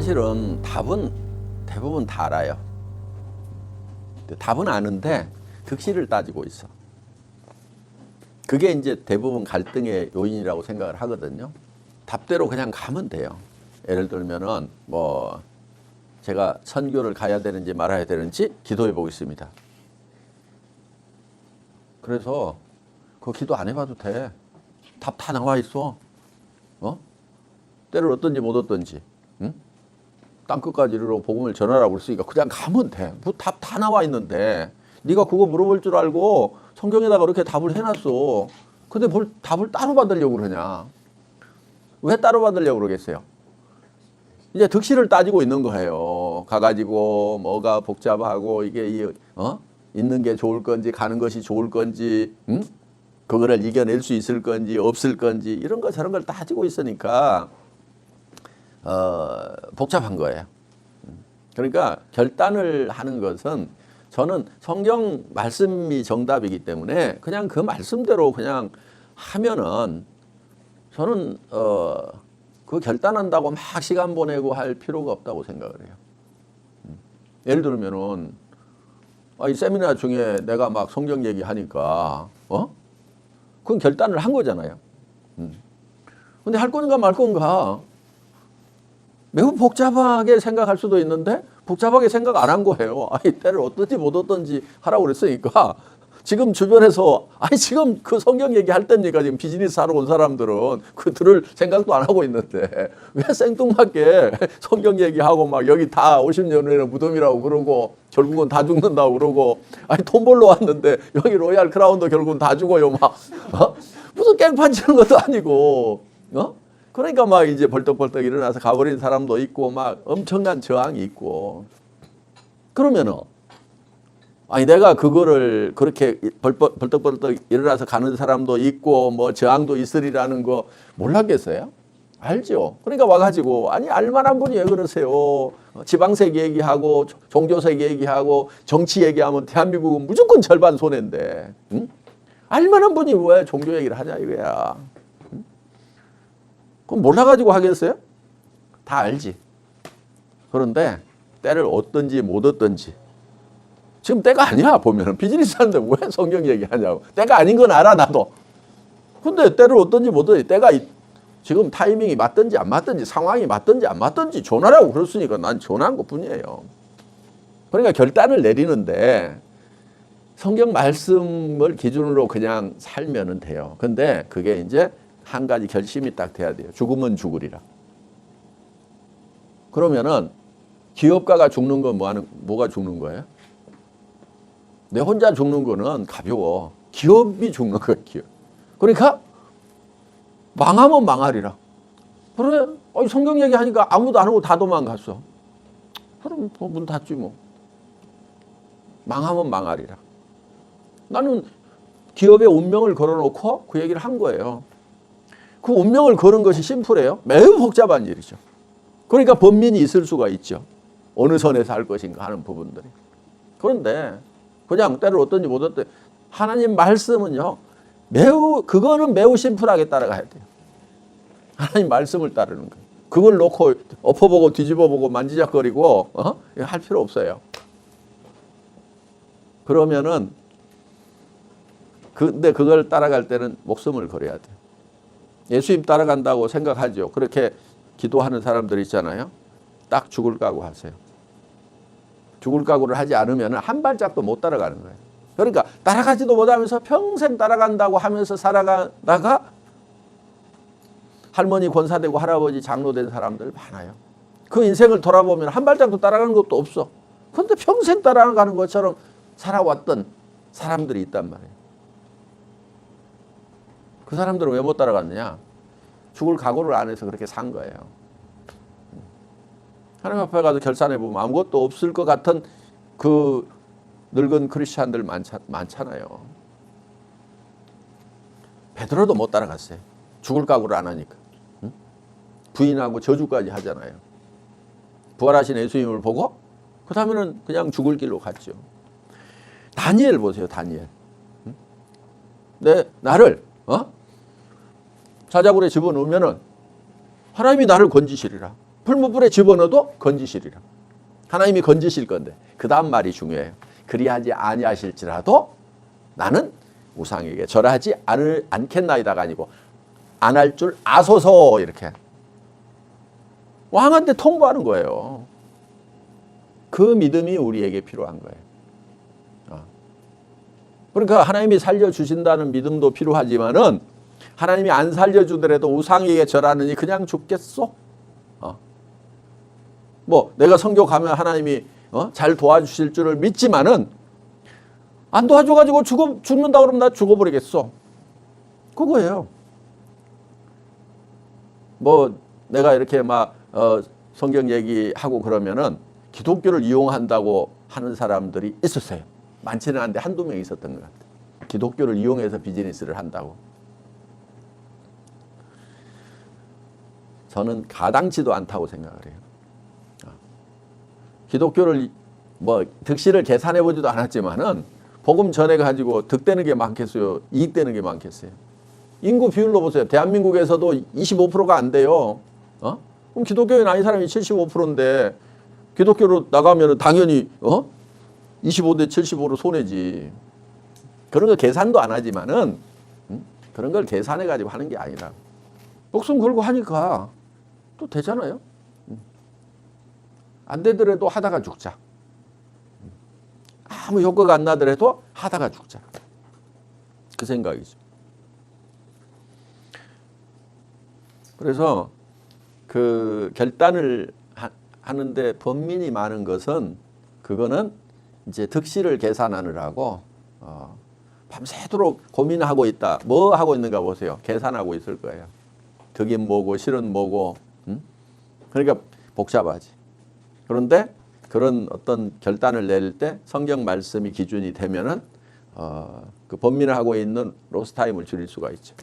사실은 답은 대부분 다 알아요. 답은 아는데 득실을 따지고 있어. 그게 이제 대부분 갈등의 요인이라고 생각을 하거든요. 답대로 그냥 가면 돼요. 예를 들면은 뭐 제가 선교를 가야 되는지 말아야 되는지 기도해 보겠습니다. 그래서 그 기도 안 해봐도 돼. 답 다 나와 있어. 어? 때를 얻든지 못 얻든지. 응? 땅 끝까지 이르러 복음을 전하라고 그랬으니까 그냥 가면 돼. 뭐 답 다 나와 있는데 네가 그거 물어볼 줄 알고 성경에다가 그렇게 답을 해놨어. 근데 뭘 답을 따로 받으려고 그러냐? 왜 따로 받으려고 그러겠어요? 이제 득실을 따지고 있는 거예요. 가가지고 뭐가 복잡하고 이게 이, 어? 있는 게 좋을 건지 가는 것이 좋을 건지, 응? 그거를 이겨낼 수 있을 건지 없을 건지 이런 거 저런 걸 따지고 있으니까 어, 복잡한 거예요. 그러니까 결단을 하는 것은 저는 성경 말씀이 정답이기 때문에 그냥 그 말씀대로 그냥 하면은 저는 어, 그 결단한다고 막 시간 보내고 할 필요가 없다고 생각을 해요. 음. 예를 들면은 아, 이 세미나 중에 내가 막 성경 얘기하니까 어? 그건 결단을 한 거잖아요. 음. 근데 할 건가 말 건가 매우 복잡하게 생각할 수도 있는데 복잡하게 생각 안 한 거예요. 아니 때를 어떤지 못 어떤지 하라고 그랬으니까. 지금 주변에서 아니 지금 그 성경 얘기할 때니까? 지금 비즈니스 하러 온 사람들은 그 들을 생각도 안 하고 있는데. 왜 생뚱맞게 성경 얘기하고 막 여기 다 50년 후에는 무덤이라고 그러고 결국은 다 죽는다고 그러고. 아니 돈 벌러 왔는데 여기 로얄 크라운도 결국은 다 죽어요. 막. 어? 무슨 깽판 치는 것도 아니고. 어? 그러니까 막 이제 벌떡벌떡 일어나서 가버린 사람도 있고 막 엄청난 저항이 있고 그러면은 아니 내가 그거를 그렇게 벌떡 벌떡 일어나서 가는 사람도 있고 뭐 저항도 있으리라는 거 몰랐겠어요? 알죠. 그러니까 와가지고 아니 알만한 분이 왜 그러세요? 지방색 얘기하고 종교색 얘기하고 정치 얘기하면 대한민국은 무조건 절반 손해인데 응? 알만한 분이 왜 종교 얘기를 하냐 이거야. 응? 그럼 몰라가지고 하겠어요? 다 알지. 그런데 때를 얻든지 못 얻든지 지금 때가 아니야 보면은 비즈니스 하는데 왜 성경 얘기하냐고 때가 아닌 건 알아 나도 근데 때를 얻든지 못 얻든지 때가 이- 지금 타이밍이 맞든지 안 맞든지 상황이 맞든지 안 맞든지 전하라고 그랬으니까 난 전한 것 뿐이에요 그러니까 결단을 내리는데 성경 말씀을 기준으로 그냥 살면은 돼요 근데 그게 이제 한 가지 결심이 딱 돼야 돼요 죽으면 죽으리라 그러면은 기업가가 죽는 건 뭐 하는 뭐가 죽는 거예요? 내 혼자 죽는 거는 가벼워. 기업이 죽는 거야, 기업. 그러니까 망하면 망하리라. 그래, 어, 성경 얘기하니까 아무도 안 하고 다 도망갔어. 그럼 뭐문 닫지 뭐. 망하면 망하리라. 나는 기업의 운명을 걸어놓고 그 얘기를 한 거예요. 그 운명을 거는 것이 심플해요. 매우 복잡한 일이죠. 그러니까 번민이 있을 수가 있죠. 어느 선에서 할 것인가 하는 부분들이. 그런데 그냥 때를 어떤지 못 어떤 하나님 말씀은요 매우 그거는 매우 심플하게 따라가야 돼요. 하나님 말씀을 따르는 거예요. 그걸 놓고 엎어보고 뒤집어보고 만지작거리고 어? 할 필요 없어요. 그러면은 근데 그걸 따라갈 때는 목숨을 걸어야 돼요. 예수님 따라간다고 생각하죠. 그렇게 기도하는 사람들 있잖아요. 딱 죽을 각오 하세요. 죽을 각오를 하지 않으면 한 발짝도 못 따라가는 거예요. 그러니까 따라가지도 못하면서 평생 따라간다고 하면서 살아가다가 할머니 권사되고 할아버지 장로된 사람들 많아요. 그 인생을 돌아보면 한 발짝도 따라가는 것도 없어. 그런데 평생 따라가는 것처럼 살아왔던 사람들이 있단 말이에요. 그 사람들은 왜 못 따라갔느냐? 죽을 각오를 안 해서 그렇게 산 거예요. 하나님 앞에 가서 결산해 보면 아무것도 없을 것 같은 그 늙은 크리스찬들 많자, 많잖아요. 베드로도 못 따라갔어요. 죽을 각오를 안 하니까. 응? 부인하고 저주까지 하잖아요. 부활하신 예수님을 보고 그 다음에는 그냥 죽을 길로 갔죠. 다니엘 보세요, 다니엘. 응? 내 나를 어? 사자굴에 집어넣으면은 하나님이 나를 건지시리라. 풀무불에 집어넣어도 건지시리라. 하나님이 건지실 건데 그 다음 말이 중요해요. 그리하지 아니하실지라도 나는 우상에게 절하지 않을 않겠나이다가 아니고 안 할 줄 아소서 이렇게 왕한테 통보하는 거예요. 그 믿음이 우리에게 필요한 거예요. 어. 그러니까 하나님이 살려주신다는 믿음도 필요하지만은 하나님이 안 살려주더라도 우상에게 절하느니 그냥 죽겠소? 어. 뭐 내가 성교 가면 하나님이 어? 잘 도와주실 줄을 믿지만은 안 도와줘가지고 죽어, 죽는다 그러면 나 죽어버리겠어. 그거예요. 뭐 내가 이렇게 막 어, 성경 얘기하고 그러면은 기독교를 이용한다고 하는 사람들이 있었어요. 많지는 않은데 한두 명 있었던 것 같아요. 기독교를 이용해서 비즈니스를 한다고. 저는 가당치도 않다고 생각을 해요. 어. 기독교를 이- 뭐 득실을 계산해 보지도 않았지만은 복음 전해 가지고 득되는 게 많겠어요. 이익되는 게 많겠어요. 인구 비율로 보세요. 대한민국에서도 25%가 안 돼요. 어? 그럼 기독교인 아닌 사람이 75%인데 기독교로 나가면 당연히 어? 25대 75로 손해지. 그런 거 계산도 안 하지만은 음? 그런 걸 계산해 가지고 하는 게 아니라 목숨 걸고 하니까 또 되잖아요. 음. 안 되더라도 하다가 죽자. 음. 아무 효과가 안 나더라도 하다가 죽자. 그 생각이죠. 그래서 그 결단을 하, 하는데 범민이 많은 것은 그거는 이제 득실을 계산하느라고 어, 밤새도록 고민하고 있다. 뭐 하고 있는가 보세요. 계산하고 있을 거예요. 득인 뭐고 실은 뭐고. 음? 그러니까 복잡하지. 그런데 그런 어떤 결단을 낼때 성경 말씀이 기준이 되면은 어, 그 범민을 하고 있는 로스 타임을 줄일 수가 있죠.